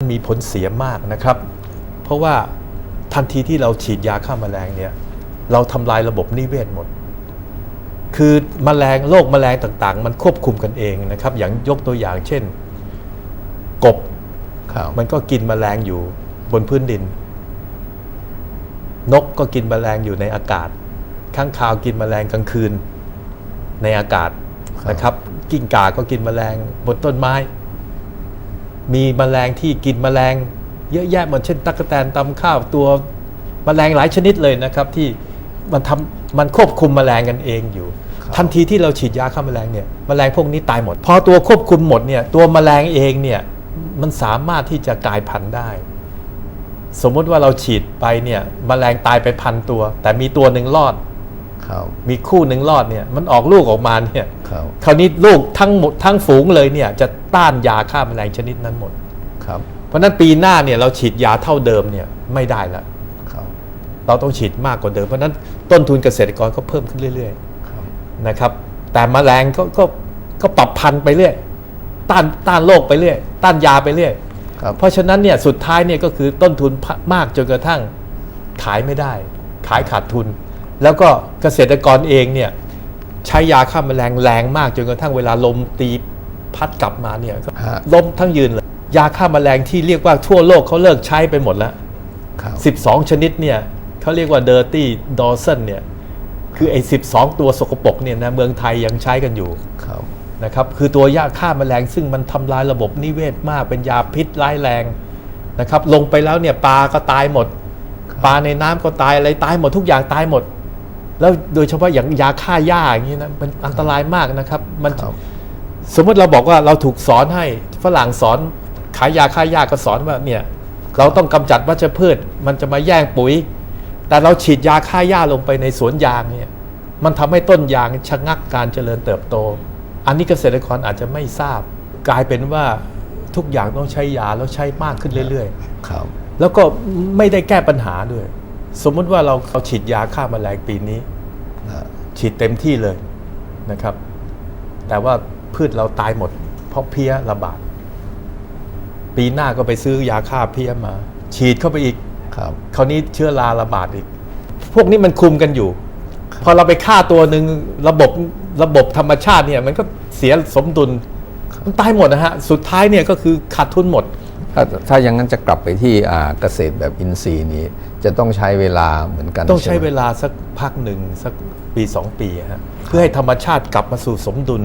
มีผลเสียมากนะครับ เพราะว่าทันทีที่เราฉีดยาฆ่าแมลงเนี่ยเราทำลายระบบนิเวศหมด คือแมลงโรคแมลงต่างๆ มันควบคุมกันเองนะครับ อย่างยกตัวอย่างเช่น กบครับมันก็กินแมลงอยู่บนพื้นดิน นกก็กินแมลงอยู่ในอากาศ ข้างคาวกินแมลงกลางคืนในอากาศนะครับ กิ้งก่าก็กินแมลงบนต้นไม้ มีแมลงที่กินแมลงเยอะแยะเหมือนเช่น ตั๊กแตนตำข้าวตัวแมลงหลายชนิดเลยนะครับ ที่มันทำมันควบคุมแมลงกันเองอยู่ ทันทีที่เราฉีดยาฆ่าแมลงเนี่ยแมลงพวกนี้ตายหมด พอตัวควบคุมหมดเนี่ยตัวแมลงเองเนี่ยมันสามารถที่จะกลายพันธุ์ได้ สมมติว่าเราฉีดไปเนี่ยแมลงตายไปพันตัว แต่มีตัวหนึ่งรอดครับ มีคู่หนึ่งรอดเนี่ยมันออกลูกออกมาเนี่ยครับคราวนี้ลูกทั้งหมดทั้งฝูงเลยเนี่ยจะต้านยาฆ่าแมลงชนิดนั้นหมดครับเพราะฉะนั้นปีหน้าเนี่ยเราฉีดยาเท่าเดิมเนี่ยไม่ได้ละครับเราต้องฉีดมากกว่าเดิมเพราะฉะนั้นต้นทุนเกษตรกรก็เพิ่มขึ้นเรื่อยครับๆนะครับ แต่แมลงก็ก็ก็ปรับพันธุ์ไปเรื่อยต้านต้านโรคไปเรื่อยต้านยาไปเรื่อยครับเพราะฉะนั้นเนี่ยสุดท้ายเนี่ยก็คือต้นทุนมากจนกระทั่งขายไม่ได้ ขายขาดทุน แล้วก็เกษตรกรเองเนี่ยใช้ยาฆ่าแมลงแรงมากจนกระทั่งเวลาลมตีพัดกลับมาเนี่ยก็ฮะล้มทั้งยืนเลยยาฆ่าแมลงที่เรียกว่าทั่วโลกเขาเลิกใช้ไปหมดแล้วครับ12ชนิดเนี่ยเขาเรียกว่า dirty dozen เนี่ยคือไอ้12ตัวสกปรกเนี่ยนะเมืองไทยยังใช้กันอยู่ครับนะครับคือตัวยาฆ่าแมลงซึ่งมันทำลายระบบนิเวศมากเป็นยาพิษร้ายแรงนะครับลงไปแล้วเนี่ยปลาก็ตายหมด ปลาในน้ำก็ตายอะไรตายหมดทุกอย่างตายหมด แล้วโดยเฉพาะอย่างยาฆ่าหญ้าอย่างนี้นะมันอันตรายมากนะครับ มันครับสมมติเราบอกว่าเราถูกสอนให้ฝรั่งสอนขายยาฆ่าหญ้าก็สอนว่าเนี่ยเราต้องกำจัดวัชพืช มันจะมาแย่งปุ๋ย แต่เราฉีดยาฆ่าหญ้าลงไปในสวนยางเนี่ยมันทำให้ต้นยางชะงักการเจริญเติบโต อันนี้เกษตรกรอาจจะไม่ทราบ กลายเป็นว่าทุกอย่างต้องใช้ยาแล้วใช้มากขึ้นเรื่อยครับๆแล้วก็ไม่ได้แก้ปัญหาด้วย สมมุติว่าเราเราฉีดยาฆ่าแมลงปีนี้นะ ฉีดเต็มที่เลยนะครับ แต่ว่าพืชเราตายหมด เพราะเพี้ยระบาด ปีหน้าก็ไปซื้อยาฆ่าเพี้ยมา ฉีดเข้าไปอีกครับคราวนี้เชื้อราระบาดอีก พวกนี้มันคุมกันอยู่ พอเราไปฆ่าตัวหนึ่งระบบระบบธรรมชาติเนี่ยมันก็เสียสมดุลมันตายหมดนะฮะ สุดท้ายเนี่ยก็คือขาดทุนหมด ถ้าถ้าอย่างนั้นจะกลับไปที่อ่าเกษตรแบบอินทรีย์นี้ จะต้องใช้เวลาเหมือนกันต้องใช้ไหมเวลาสักพักหนึ่งสักปีสองปีฮะเพื่อให้ธรรมชาติกลับมาสู่สมดุล